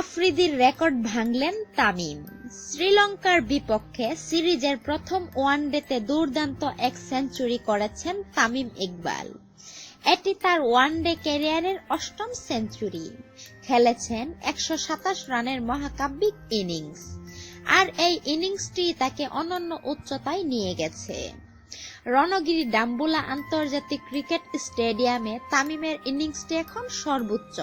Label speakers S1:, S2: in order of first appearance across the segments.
S1: আফ্রিদির record ভাঙলেন তামিম। শ্রীলঙ্কার বিপক্ষে সিরিজের প্রথম ওয়ানডেতে দুর্দান্ত এক সেঞ্চুরি করেছেন তামিম ইকবাল। এটি তার ওয়ানডে ক্যারিয়ারের অষ্টম সেঞ্চুরি। খেলেছেন একশো সাতাশ রানের মহাকাব্যিক ইনিংস। আর এই ইনিংসটি তাকে অনন্য উচ্চতায় নিয়ে গেছে। রণগিরি ডাম্বুলা আন্তর্জাতিক ক্রিকেট স্টেডিয়ামে তামিমের ইনিংসটি এখন সর্বোচ্চ।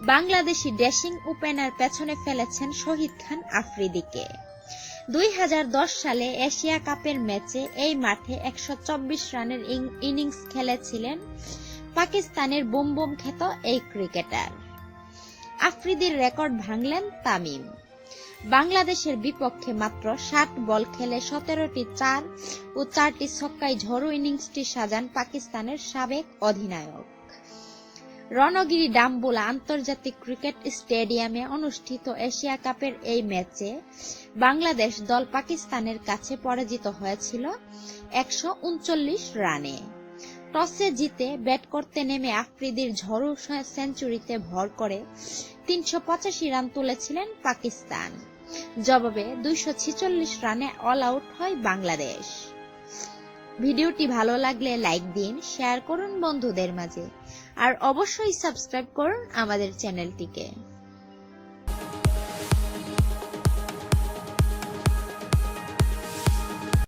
S1: বাংলাদেশি ড্যাশিং ওপেনার পেছনে ফেলেছেন শহীদ খান আফ্রিদিকে। দুই হাজার দশ সালে এশিয়া কাপের ম্যাচে এই মাঠে একশো চব্বিশ রানের ইনিংস খেলেছিলেন পাকিস্তানের বুম বুম খ্যাত এই ক্রিকেটার। আফ্রিদির রেকর্ড ভাঙলেন তামিম। বাংলাদেশের বিপক্ষে মাত্র ষাট বল খেলে সতেরোটি চার ও চারটি ছক্কায় ঝড়ো ইনিংসটি সাজান পাকিস্তানের সাবেক অধিনায়ক। রণগিরি ডাম্বুলা আন্তর্জাতিক ক্রিকেট স্টেডিয়ামে অনুষ্ঠিত এশিয়া কাপের এই ম্যাচে বাংলাদেশ দল পাকিস্তানের কাছে পরাজিত হয়েছিল একশো উনচল্লিশ রানে। টসে জিতে ব্যাট করতে নেমে আফ্রিদির ঝড়ো সেঞ্চুরিতে ভর করে তিনশো পঁচাশি রান তুলেছিলেন পাকিস্তান। জবাবে দুইশো ছেচল্লিশ রানে অল আউট হয় বাংলাদেশ। ভিডিওটি ভালো লাগলে লাইক দিন, শেয়ার করুন বন্ধুদের মাঝে। আর অবশ্যই সাবস্ক্রাইব করুন আমাদের চ্যানেলটিকে।